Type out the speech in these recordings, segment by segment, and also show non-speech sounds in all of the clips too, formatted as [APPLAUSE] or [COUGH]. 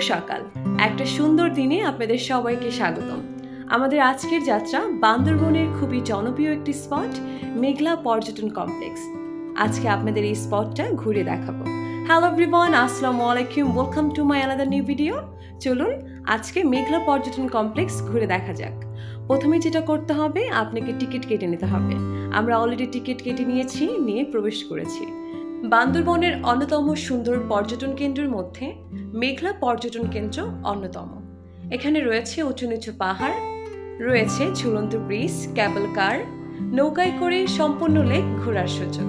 সকাল। একটা সুন্দর দিনে আপনাদের সবাইকে স্বাগতম। আমাদের আজকের যাত্রা বান্দরবনের খুবই জনপ্রিয় একটি স্পট, মেঘলা পর্যটন কমপ্লেক্স। আজকে আপনাদের এই স্পটটা ঘুরে দেখাবো। হ্যালো এভরিওয়ান আসসালামু আলাইকুম ওয়েলকাম টু মাই আলাদা নিউ ভিডিও চলুন, আজকে মেঘলা পর্যটন কমপ্লেক্স ঘুরে দেখা যাক। প্রথমে যেটা করতে হবে, আপনাকে টিকিট কেটে নিতে হবে। আমরা অলরেডি টিকিট কেটে নিয়েছি, নিয়ে প্রবেশ করেছি। বান্দরবনের অন্যতম সুন্দর পর্যটন কেন্দ্রের মধ্যে মেঘলা পর্যটন কেন্দ্র অন্যতম। এখানে রয়েছে উঁচু নিচু পাহাড়, রয়েছে ঝুলন্ত ব্রিজ, ক্যাবল কার, নৌকায় করে সম্পূর্ণ লেক ঘোরার সুযোগ।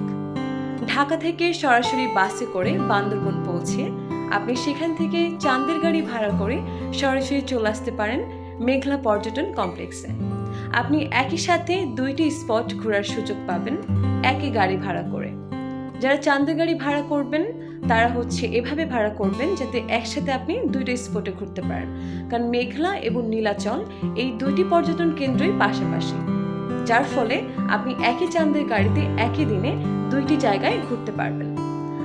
ঢাকা থেকে সরাসরি বাসে করে বান্দরবন পৌঁছে আপনি সেখান থেকে চাঁদের গাড়ি ভাড়া করে সরাসরি চলে আসতে পারেন মেঘলা পর্যটন কমপ্লেক্সে। আপনি একই সাথে দুইটি স্পট ঘোরার সুযোগ পাবেন, একই গাড়ি ভাড়া করে। যারা চাঁদের গাড়ি ভাড়া করবেন, তারা হচ্ছে এভাবে ভাড়া করবেন যাতে একসাথে আপনি দুইটা স্পটে ঘুরতে পারেন। কারণ মেঘলা এবং নীলাচল এই দুইটি পর্যটন কেন্দ্রই পাশাপাশি। যার ফলে আপনি একই চাঁদের গাড়িতে একই দিনে দুইটি জায়গায় ঘুরতে পারবেন।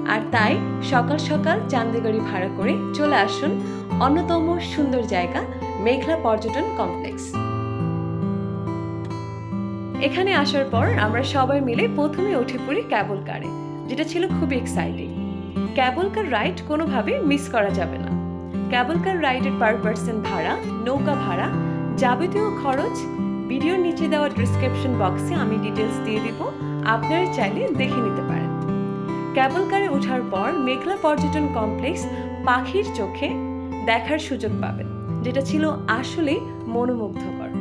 আর তাই সকাল সকাল চাঁদের গাড়ি ভাড়া করে চলে আসুন অন্যতম সুন্দর জায়গা, মেঘলা পর্যটন কমপ্লেক্স। এখানে আসার পর আমরা সবাই মিলে প্রথমে উঠে পড়ি ক্যাবল কারে। যেটা ছিল খুবই এক্সাইটিং ক্যাবল কার রাইড কোনোভাবে মিস করা যাবে না। ক্যাবল কার রাইডের পার পার্সন ভাড়া, নৌকা ভাড়া, যাবতীয় খরচ ভিডিওর নিচে দেওয়া ডিসক্রিপশন বক্সে আমি ডিটেলস দিয়ে দিব। আপনারা চাইলে দেখে নিতে পারেন। ক্যাবল কারে ওঠার পর মেঘলা পর্যটন কমপ্লেক্স পাখির চোখে দেখার সুযোগ পাবেন, যেটা ছিল আসলে মনোমুগ্ধকর।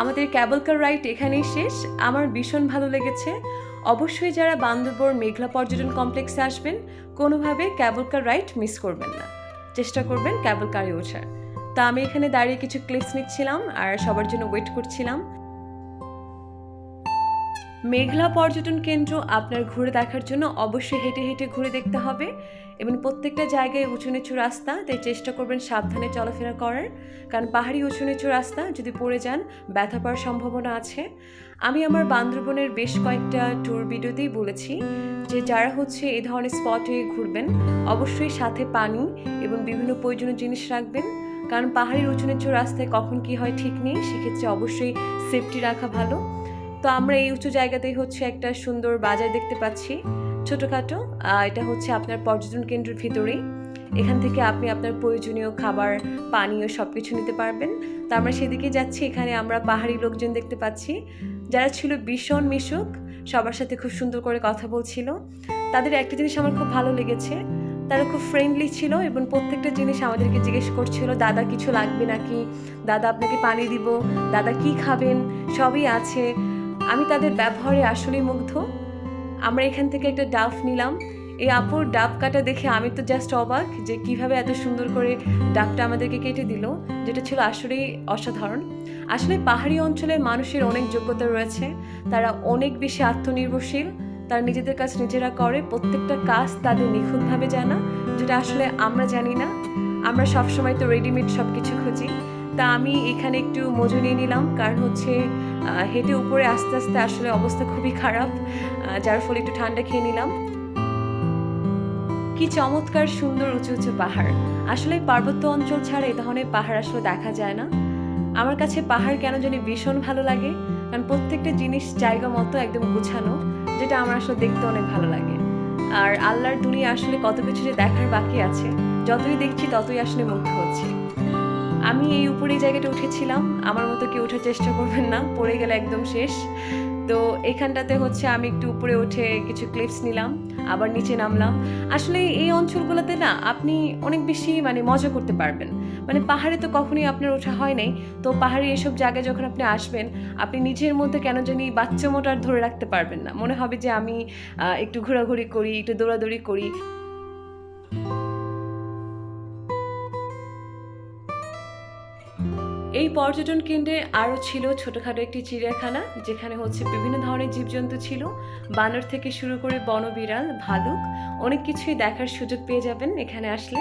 আমাদের ক্যাবলকার রাইড এখানেই শেষ। আমার ভীষণ ভালো লেগেছে। অবশ্যই যারা বান্দরবন মেঘলা পর্যটন কমপ্লেক্সে আসবেন, কোনোভাবে ক্যাবলকার রাইড মিস করবেন না। চেষ্টা করবেন ক্যাবলকারে ওঠার। তা আমি এখানে দাঁড়িয়ে কিছু ক্লিপস নিচ্ছিলাম আর সবার জন্য ওয়েট করছিলাম। মেঘলা পর্যটন কেন্দ্র আপনার ঘুরে দেখার জন্য অবশ্যই হেঁটে হেঁটে ঘুরে দেখতে হবে এবং প্রত্যেকটা জায়গায় উঁচু নিচু রাস্তা, তাই চেষ্টা করবেন সাবধানে চলাফেরা করার। কারণ পাহাড়ি উঁচু নিচু রাস্তা যদি পড়ে যান, ব্যথা পাওয়ার সম্ভাবনা আছে। আমি আমার বান্দরবনের বেশ কয়েকটা ট্যুর ভিডিওতেই বলেছি যে যারা হচ্ছে এই ধরনের স্পটে ঘুরবেন, অবশ্যই সাথে পানি এবং বিভিন্ন প্রয়োজনীয় জিনিস রাখবেন। কারণ পাহাড়ির উঁচু নিচু রাস্তায় কখন কি হয় ঠিক নেই, সেক্ষেত্রে অবশ্যই সেফটি রাখা ভালো। তো আমরা এই উঁচু জায়গাতেই হচ্ছে একটা সুন্দর বাজার দেখতে পাচ্ছি, ছোটোখাটো। এটা হচ্ছে আপনার পর্যটন কেন্দ্রের ভিতরেই। এখান থেকে আপনি আপনার প্রয়োজনীয় খাবার, পানীয় সব কিছু নিতে পারবেন। তো আমরা সেদিকে যাচ্ছি, এখানে আমরা পাহাড়ি লোকজন দেখতে পাচ্ছি। যারা ছিল ভীষণ মিশুক, সবার সাথে খুব সুন্দর করে কথা বলছিল। তাদের একটা জিনিস আমার খুব ভালো লেগেছে, তারা খুব ফ্রেন্ডলি ছিল এবং প্রত্যেকটা জিনিস আমাদেরকে জিজ্ঞেস করছিল, দাদা, কিছু লাগবে নাকি? দাদা, আপনাকে পানি দিব, দাদা, কি খাবেন? সবই আছে। আমি তাদের ব্যবহারে আসলেই মুগ্ধ। আমরা এখান থেকে একটা ডাফ নিলাম। এই আপুর ডাব কাটা দেখে আমি তো জাস্ট অবাক যে কীভাবে এত সুন্দর করে ডাবটা আমাদেরকে কেটে দিল, যেটা ছিল আসলেই অসাধারণ। আসলে পাহাড়ি অঞ্চলের মানুষের অনেক যোগ্যতা রয়েছে। তারা অনেক বেশি আত্মনির্ভরশীল। তারা নিজেদের কাজ নিজেরা করে। প্রত্যেকটা কাজ তাদের নিখুঁতভাবে জানা, যেটা আসলে আমরা জানি না। আমরা সবসময় তো রেডিমেড সব কিছু খুঁজি। তা আমি এখানে একটু মজু নিয়ে নিলাম। কারণ হচ্ছে হেঁটে উপরে আস্তে আস্তে আসলে অবস্থা খুবই খারাপ। যার ফলে একটু ঠান্ডা খেয়ে নিলাম। কি চমৎকার, সুন্দর উঁচু উঁচু পাহাড়। আসলে পার্বত্য অঞ্চল ছাড়া এই ধরনের পাহাড় আসলে দেখা যায় না। আমার কাছে পাহাড় কেন জানি ভীষণ ভালো লাগে। কারণ প্রত্যেকটা জিনিস জায়গা মতো একদম গুছানো, যেটা আমার আসলে দেখতে অনেক ভালো লাগে। আর আল্লাহর দুনিয়া আসলে কত কিছু যে দেখার বাকি আছে। যতই দেখছি ততই আসলে মুগ্ধ হচ্ছি। আমি এই উপরে এই জায়গাটা উঠেছিলাম। আমার মতো কেউ ওঠার চেষ্টা করবেন না, পড়ে গেলে একদম শেষ। তো এখানটাতে হচ্ছে আমি একটু উপরে উঠে কিছু ক্লিপস নিলাম, আবার নিচে নামলাম। আসলে এই অঞ্চলগুলোতে না, আপনি অনেক বেশি মানে মজা করতে পারবেন। মানে পাহাড়ে তো কখনোই আপনার ওঠা হয় নাই। তো পাহাড়ে এসব জায়গায় যখন আপনি আসবেন, আপনি নিজের মধ্যে কেন জানি বাচ্চা মোটার ধরে রাখতে পারবেন না। মনে হবে যে আমি একটু ঘোরাঘুরি করি, একটু দৌড়াদৌড়ি করি। এই পর্যটন কেন্দ্রে আরও ছিল ছোটোখাটো একটি চিড়িয়াখানা, যেখানে হচ্ছে বিভিন্ন ধরনের জীবজন্তু ছিল। বানর থেকে শুরু করে বনবিড়াল, ভালুক, অনেক কিছুই দেখার সুযোগ পেয়ে যাবেন এখানে আসলে।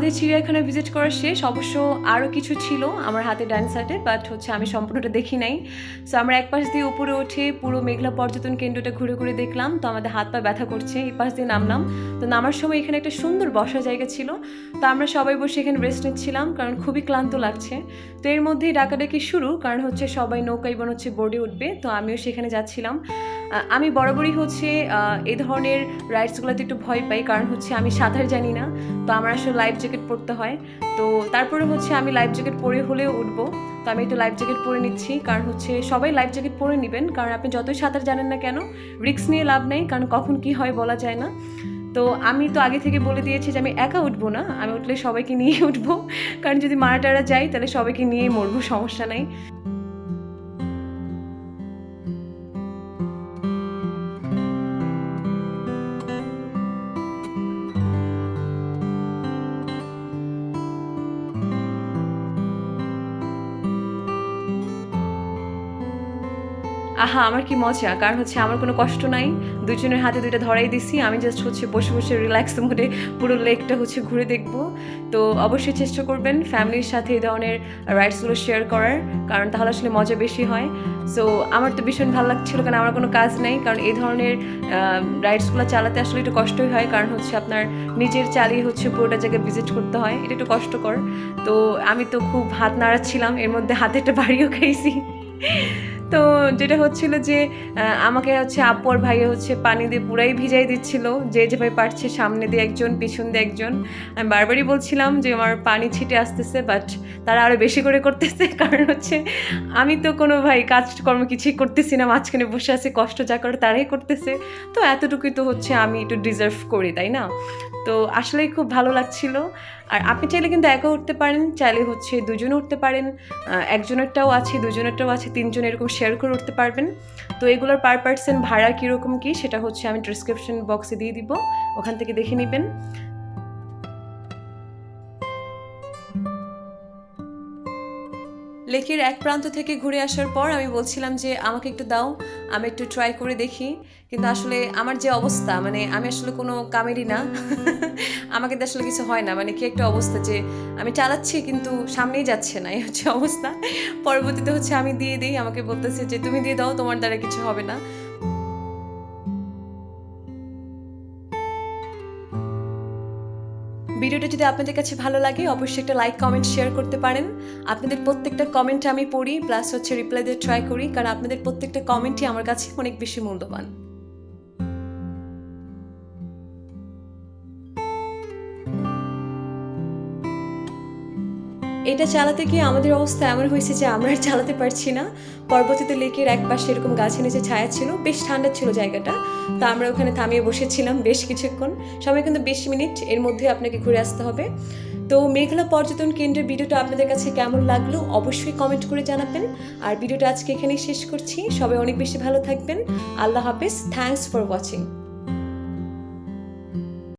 আমাদের চিড়িয়াখানা ভিজিট করা শেষ। অবশ্য আরও কিছু ছিল আমার হাতে ডান সাইডে বাট হচ্ছে আমি সম্পূর্ণটা দেখি নাই। সো আমরা এক পাশ দিয়ে উপরে উঠে পুরো মেঘলা পর্যটন কেন্দ্রটা ঘুরে ঘুরে দেখলাম। তো আমাদের হাত পা ব্যথা করছে, এই পাশ দিয়ে নামলাম। তো নামার সময় এখানে একটা সুন্দর বসার জায়গা ছিল। তো আমরা সবাই বসে এখানে রেস্ট নিচ্ছিলাম, কারণ খুবই ক্লান্ত লাগছে। তো এর মধ্যেই ডাকাডাকি শুরু, কারণ হচ্ছে সবাই নৌকা এবং হচ্ছে বোর্ডে উঠবে। তো আমিও সেখানে যাচ্ছিলাম। আমি বরাবরই হচ্ছে এই ধরনের রাইডসগুলোতে একটু ভয় পাই, কারণ হচ্ছে আমি সাঁতার জানি না। তো আমার আসলে লাইফ জ্যাকেট পরতে হয়। তো তারপরে হচ্ছে আমি লাইফ জ্যাকেট পরে হলেও উঠবো। তো আমি একটু লাইফ জ্যাকেট পরে নিচ্ছি। কারণ হচ্ছে সবাই লাইফ জ্যাকেট পরে নেবেন। কারণ আপনি যতই সাঁতার জানেন না কেন রিক্স নিয়ে লাভ নেই। কারণ কখন কি হয় বলা যায় না। তো আমি তো আগে থেকে বলে দিয়েছি যে আমি একা উঠবো না। আমি উঠলে সবাইকে নিয়ে উঠবো। কারণ যদি মারা টারা যাই তাহলে সবাইকে নিয়েই মরবো। সমস্যা নাই। আহা, আমার কি মজা? কারণ হচ্ছে আমার কোনো কষ্ট নাই। দুজনের হাতে দুইটা ধরাই দিছি। আমি জাস্ট হচ্ছে বসে বসে রিল্যাক্স মোডে পুরো লেকটা হচ্ছে ঘুরে দেখব। তো অবশ্যই চেষ্টা করবেন ফ্যামিলির সাথে এই ধরনের রাইডসগুলো শেয়ার করার, কারণ তাহলে আসলে মজা বেশি হয়। সো আমার তো ভীষণ ভালো লাগছিল কারণ আমার কোনো কাজ নেই। কারণ এই ধরনের রাইডসগুলো চালাতে আসলে একটু কষ্টই হয়। কারণ হচ্ছে আপনার নিজের চালিয়ে হচ্ছে পুরোটা জায়গায় ভিজিট করতে হয়। এটা একটু কষ্টকর। তো আমি তো খুব হাত নাড়াচ্ছিলাম। এর মধ্যে হাতে একটা বাড়িও খাইছি তো যেটা হচ্ছিল যে আমাকে হচ্ছে আব্বর ভাইয়া হচ্ছে পানি দিয়ে পুরাই ভিজাই দিচ্ছিল। যে যেভাবে পারছে সামনে দিয়ে একজন, পিছন দিয়ে একজন। আমি বারবারই বলছিলাম যে আমার পানি ছিটে আসতেছে বাট তারা আরও বেশি করে করতেছে। [LAUGHS] কারণ হচ্ছে আমি তো কোনো ভাই কাজকর্ম কিছুই করতেছি না, মাঝখানে বসে আছে, কষ্ট যা করে তারাই করতেছে। তো এতটুকুই তো হচ্ছে আমি একটু ডিজার্ভ করি, তাই না? তো আসলেই খুব ভালো লাগছিল। আর আপনি চাইলে কিন্তু একা উঠতে পারেন, চাইলে হচ্ছে দুজনে উঠতে পারেন। একজনেরটাও আছে, দুজনেরটাও আছে, তিনজন এরকম শেয়ার করে উঠতে পারবেন। তো এগুলোর পার পার্সেন্ট ভাড়া কীরকম কী, সেটা হচ্ছে আমি ডিসক্রিপশন বক্সে দিয়ে দিব। ওখান থেকে দেখে নেবেন। লেকের এক প্রান্ত থেকে ঘুরে আসার পর আমি বলছিলাম যে, আমাকে একটু দাও, আমি একটু ট্রাই করে দেখি। কিন্তু আসলে আমার যে অবস্থা মানে আমি আসলে কোনো কামেরই না। [LAUGHS] আমাকে তো আসলে কিছু হয় না। মানে কি একটা অবস্থা যে, আমি চালাচ্ছি কিন্তু সামনেই যাচ্ছে না, এই হচ্ছে অবস্থা। পরবর্তীতে হচ্ছে আমি দিয়ে দিই, আমাকে বলতেছে যে, তুমি দিয়ে দাও, তোমার দ্বারা কিছু হবে না। ভিডিওটা যদি আপনাদের কাছে ভালো লাগে, অবশ্যই একটা লাইক কমেন্ট শেয়ার করতে পারেন। আপনাদের প্রত্যেকটা কমেন্ট আমি পড়ি প্লাস হচ্ছে রিপ্লাই দিয়ে ট্রাই করি, কারণ আপনাদের প্রত্যেকটা কমেন্টই আমার কাছে অনেক বেশি মূল্যবান। এটা চালাতে গিয়ে আমাদের অবস্থা এমন হয়েছে যে আমরা চালাতে পারছি না। পরবর্তীতে লেকের এক পাশে এরকম গাছের নিচে ছায়া ছিল, বেশ ঠান্ডা ছিল জায়গাটা। তা আমরা ওখানে থামিয়ে বসেছিলাম বেশ কিছুক্ষণ। সময় কিন্তু বিশ মিনিট, এর মধ্যে আপনাকে ঘুরে আসতে হবে। তো মেঘলা পর্যটন কেন্দ্রের ভিডিওটা আপনাদের কাছে কেমন লাগল অবশ্যই কমেন্ট করে জানাবেন। আর ভিডিওটা আজকে এখানেই শেষ করছি। সবাই অনেক বেশি ভালো থাকবেন। আল্লাহ হাফেজ। Thanks for watching.